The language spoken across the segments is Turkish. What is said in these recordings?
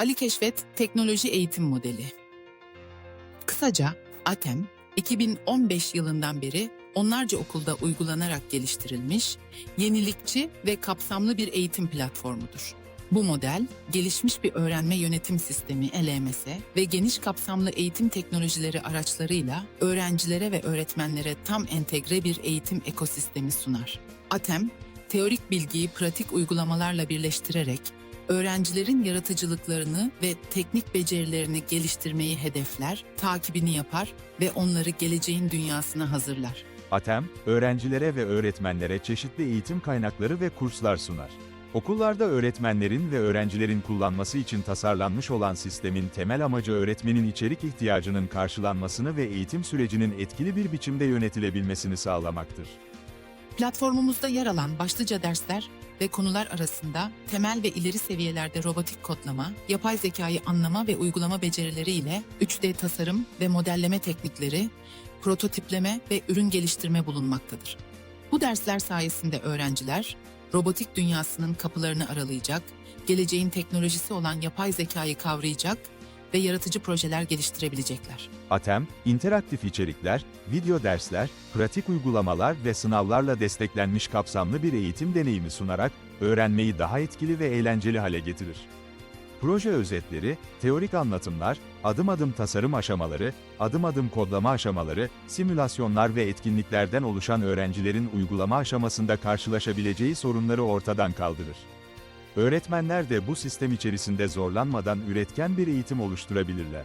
Ali Keşfet Teknoloji Eğitim Modeli. Kısaca ATEM, 2015 yılından beri onlarca okulda uygulanarak geliştirilmiş, yenilikçi ve kapsamlı bir eğitim platformudur. Bu model, gelişmiş bir öğrenme yönetim sistemi LMS ve geniş kapsamlı eğitim teknolojileri araçlarıyla öğrencilere ve öğretmenlere tam entegre bir eğitim ekosistemi sunar. ATEM, teorik bilgiyi pratik uygulamalarla birleştirerek öğrencilerin yaratıcılıklarını ve teknik becerilerini geliştirmeyi hedefler, takibini yapar ve onları geleceğin dünyasına hazırlar. ATEM, öğrencilere ve öğretmenlere çeşitli eğitim kaynakları ve kurslar sunar. Okullarda öğretmenlerin ve öğrencilerin kullanması için tasarlanmış olan sistemin temel amacı öğretmenin içerik ihtiyacının karşılanmasını ve eğitim sürecinin etkili bir biçimde yönetilebilmesini sağlamaktır. Platformumuzda yer alan başlıca dersler ve konular arasında temel ve ileri seviyelerde robotik kodlama, yapay zekayı anlama ve uygulama becerileri ile 3D tasarım ve modelleme teknikleri, prototipleme ve ürün geliştirme bulunmaktadır. Bu dersler sayesinde öğrenciler robotik dünyasının kapılarını aralayacak, geleceğin teknolojisi olan yapay zekayı kavrayacak ve yaratıcı projeler geliştirebilecekler. ATEM, interaktif içerikler, video dersler, pratik uygulamalar ve sınavlarla desteklenmiş kapsamlı bir eğitim deneyimi sunarak öğrenmeyi daha etkili ve eğlenceli hale getirir. Proje özetleri, teorik anlatımlar, adım adım tasarım aşamaları, adım adım kodlama aşamaları, simülasyonlar ve etkinliklerden oluşan öğrencilerin uygulama aşamasında karşılaşabileceği sorunları ortadan kaldırır. Öğretmenler de bu sistem içerisinde zorlanmadan üretken bir eğitim oluşturabilirler.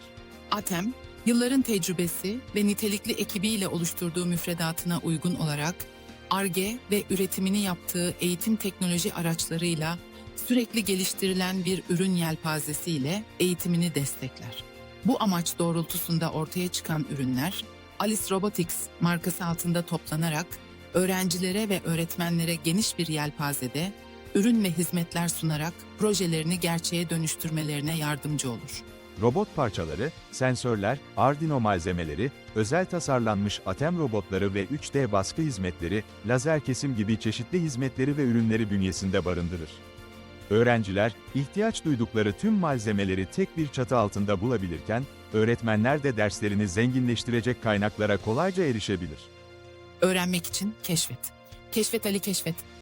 ATEM, yılların tecrübesi ve nitelikli ekibiyle oluşturduğu müfredatına uygun olarak ARGE ve üretimini yaptığı eğitim teknoloji araçlarıyla sürekli geliştirilen bir ürün yelpazesiyle eğitimini destekler. Bu amaç doğrultusunda ortaya çıkan ürünler, Alice Robotics markası altında toplanarak öğrencilere ve öğretmenlere geniş bir yelpazede ürün ve hizmetler sunarak projelerini gerçeğe dönüştürmelerine yardımcı olur. Robot parçaları, sensörler, Arduino malzemeleri, özel tasarlanmış ATEM robotları ve 3D baskı hizmetleri, lazer kesim gibi çeşitli hizmetleri ve ürünleri bünyesinde barındırır. Öğrenciler, ihtiyaç duydukları tüm malzemeleri tek bir çatı altında bulabilirken, öğretmenler de derslerini zenginleştirecek kaynaklara kolayca erişebilir. Öğrenmek için keşfet. Keşfet Ali Keşfet.